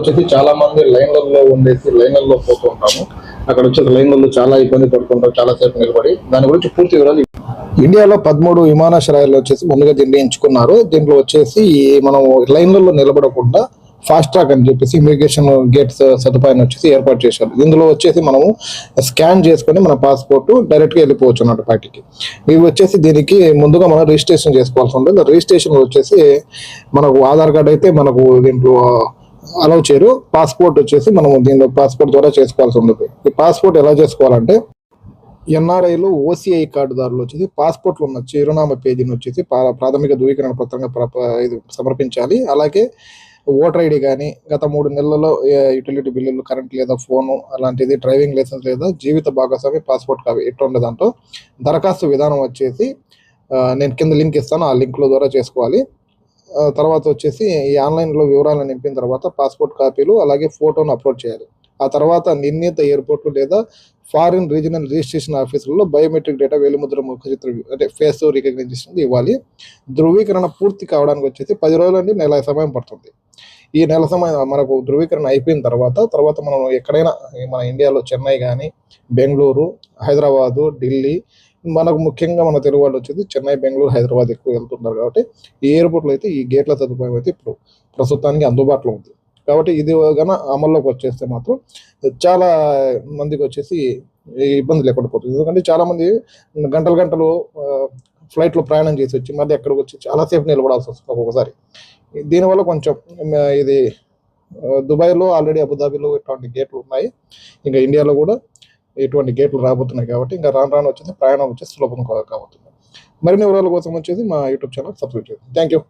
వచ్చేసి చాలా మంది లైన్లలో ఉండేసి లైన్లలో పోతూ ఉంటాము. అక్కడ వచ్చేసి లైన్లలో చాలా ఇబ్బంది పడుతుంటారు చాలా సేపు నిలబడి. దాని గురించి పూర్తి వివరాలు ఇండియాలో పదమూడు విమానాశ్రయాలు వచ్చేసి ముందుగా దీన్ని ఎంచుకున్నారు. దీంట్లో వచ్చేసి మనం లైన్లలో నిలబడకుండా ఫాస్ట్ ట్రాక్ అని చెప్పేసి ఇమిగ్రేషన్ గేట్స్ సదుపాయాన్ని వచ్చేసి ఏర్పాటు చేశారు. ఇందులో వచ్చేసి మనము స్కాన్ చేసుకొని మన పాస్పోర్ట్ డైరెక్ట్గా వెళ్ళిపోవచ్చు అన్నట్టు బయటికి. ఇవి వచ్చేసి దీనికి ముందుగా మనం రిజిస్ట్రేషన్ చేసుకోవాల్సి ఉంటుంది. రిజిస్ట్రేషన్ వచ్చేసి మనకు ఆధార్ కార్డ్ అయితే మనకు దీంట్లో అలౌ చేయరు. పాస్పోర్ట్ వచ్చేసి మనం దీనిలో పాస్పోర్ట్ ద్వారా చేసుకోవాల్సి ఉంటుంది. ఈ పాస్పోర్ట్ ఎలా చేసుకోవాలంటే ఎన్ఆర్ఐలు ఓసీఐ కార్డుదారులు వచ్చేసి పాస్పోర్ట్లు ఉన్న చిరునామా పేజీని వచ్చేసి పా- ప్రాథమిక ధృవీకరణ పత్రంగా ఇది సమర్పించాలి. అలాగే ఓటర్ ఐడి కానీ గత మూడు నెలల్లో యూటిలిటీ బిల్లులు కరెంట్ లేదా ఫోను అలాంటిది డ్రైవింగ్ లైసెన్స్ లేదా జీవిత భాగస్వామి పాస్పోర్ట్ కావి ఎటువంటి దాంట్లో దరఖాస్తు విధానం వచ్చేసి నేను కింద లింక్ ఇస్తాను ఆ లింక్ల ద్వారా చేసుకోవాలి. తర్వాత వచ్చేసి ఈ ఆన్లైన్లో వివరాలను నింపిన తర్వాత పాస్పోర్ట్ కాపీలు అలాగే ఫోటోను అప్లోడ్ చేయాలి. ఆ తర్వాత నిర్ణీత ఎయిర్పోర్ట్లు లేదా ఫారిన్ రీజనల్ రిజిస్ట్రేషన్ ఆఫీసులలో బయోమెట్రిక్ డేటా వేలిముద్ర ముఖచిత్ర అంటే ఫేస్ రికగ్నైజేషన్ ఇవ్వాలి. ధృవీకరణ పూర్తి కావడానికి వచ్చేసి పది రోజుల నుండి నెల సమయం పడుతుంది. ఈ నెల సమయం మనకు ధృవీకరణ అయిపోయిన తర్వాత తర్వాత మనం ఎక్కడైనా మన ఇండియాలో చెన్నై కానీ బెంగళూరు హైదరాబాదు ఢిల్లీ మనకు ముఖ్యంగా మన తెలుగు వాళ్ళు వచ్చేది చెన్నై బెంగళూరు హైదరాబాద్ ఎక్కువ వెళ్తుంటారు కాబట్టి ఈ ఎయిర్పోర్ట్లో అయితే ఈ గేట్ల సదుపాయం అయితే ఇప్పుడు ప్రస్తుతానికి అందుబాటులో ఉంది. కాబట్టి ఇది గన అమల్లోకి వచ్చేస్తే మాత్రం చాలా మందికి వచ్చేసి ఇబ్బంది లేకుండా పోతుంది. ఎందుకంటే చాలామంది గంటలు గంటలు ఫ్లైట్లో ప్రయాణం చేసి వచ్చి మళ్ళీ ఎక్కడికి వచ్చి చాలాసేపు నిలబడాల్సి వస్తుంది ఒక్కొక్కసారి దీనివల్ల కొంచెం ఇది దుబాయ్లో ఆల్రెడీ అబుదాబిలో ఇటువంటి గేట్లు ఉన్నాయి. ఇంకా ఇండియాలో కూడా ఎటువంటి గేట్లు రాబోతున్నాయి కాబట్టి ఇంకా రాను రాను వచ్చేసి ప్రయాణం వచ్చేసి సులభం కాబోతుంది. మరిన్ని వివరాల కోసం వచ్చేసి మా యూట్యూబ్ ఛానల్ సబ్స్క్రైబ్ చేయండి. Thank you